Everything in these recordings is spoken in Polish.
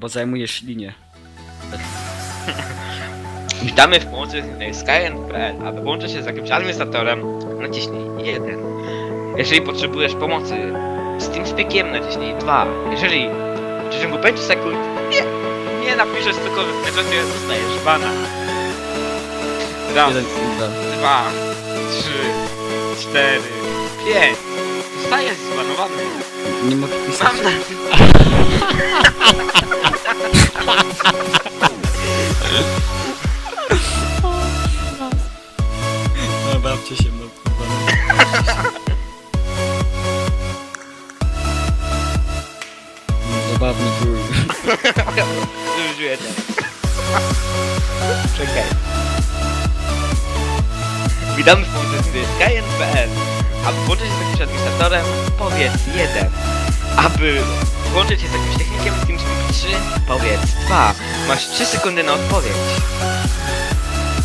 Bo zajmujesz linię. Witamy w pomocy Skyend.pl. Aby połączyć się z jakimś administratorem, naciśnij 1. Jeżeli potrzebujesz pomocy z TeamSpeakiem, naciśnij 2. Jeżeli w przeciągu 5 sekund nie, nie napiszesz cokolwiek, najczęściej dostajesz bana. Raz, dwa, trzy, cztery, pięć. Zostajesz zbanowany. Nie mogę pisać. Mam. No bawcie się, no kurwa. Zabawny był. Już jedę. Czekaj. Witamy w pomocy Skyend.pl. Aby połączyć się z jakimś administratorem, powiedz 1. Aby połączyć się z jakimś technikiem w TeamSpeak 3, powiedz 2. Masz 3 sekundy na odpowiedź.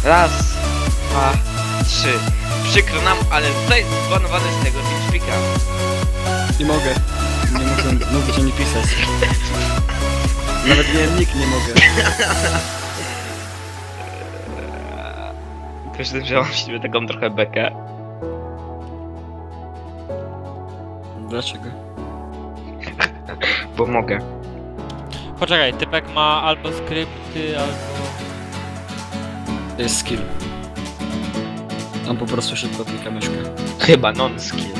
Raz, dwa, trzy. Przykro nam, ale zostajesz zbanowany z tego TeamSpeaka. Nie mogę. Nie mogę mówić ani pisać. Nawet nie nick nie mogę. Myślę, że mam siebie taką trochę bekę. Dlaczego? Bo mogę. Poczekaj, typek ma albo skrypty, albo... To jest skill. On po prostu szybko klika myszkę. Chyba non-skill.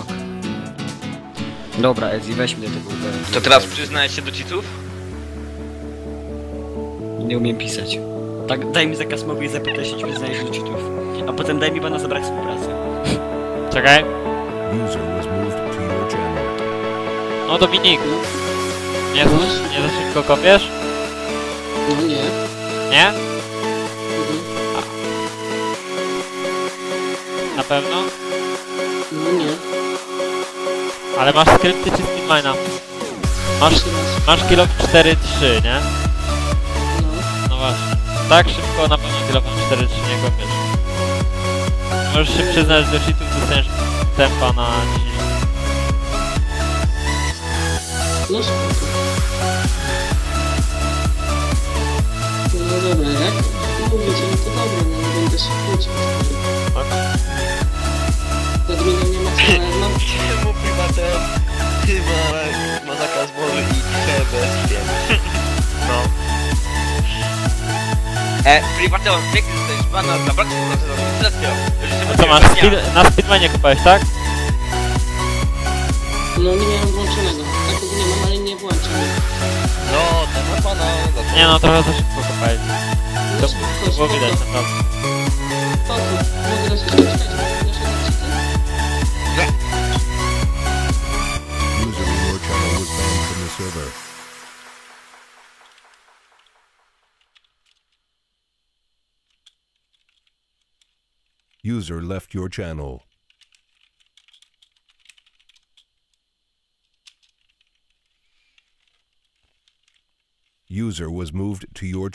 Ok. Dobra, Ezzy, weź mnie do tego. To teraz przyznajesz się do cheatów? Nie umiem pisać. Tak, daj mi zakaz mowy i zapytaj się, czy do cheatów. A potem daj mi bana za brak współpracy. Czekaj. No Dominik. Nie za, nie za szybko kopiesz? No nie. Nie? Mhm. Na pewno? No nie. Ale masz skrypty czy speedmina? Masz, masz kilo 4-3, nie? Tak szybko na pewno kilo 4-3 nie kopiesz. Możesz się przyznać do cheatów, dostaniesz tempa na 10. No spoko. E, privatem pięknie dostajesz bana za brak. A co masz? Speed, na speedminie kopałeś, tak? No nie miałem włączonego. Tak ogólnie mam, ale nie włączam. No, to ma pana za Nie no, trochę za szybko kopałeś. No To, było widać naprawdę. User left your channel. User was moved to your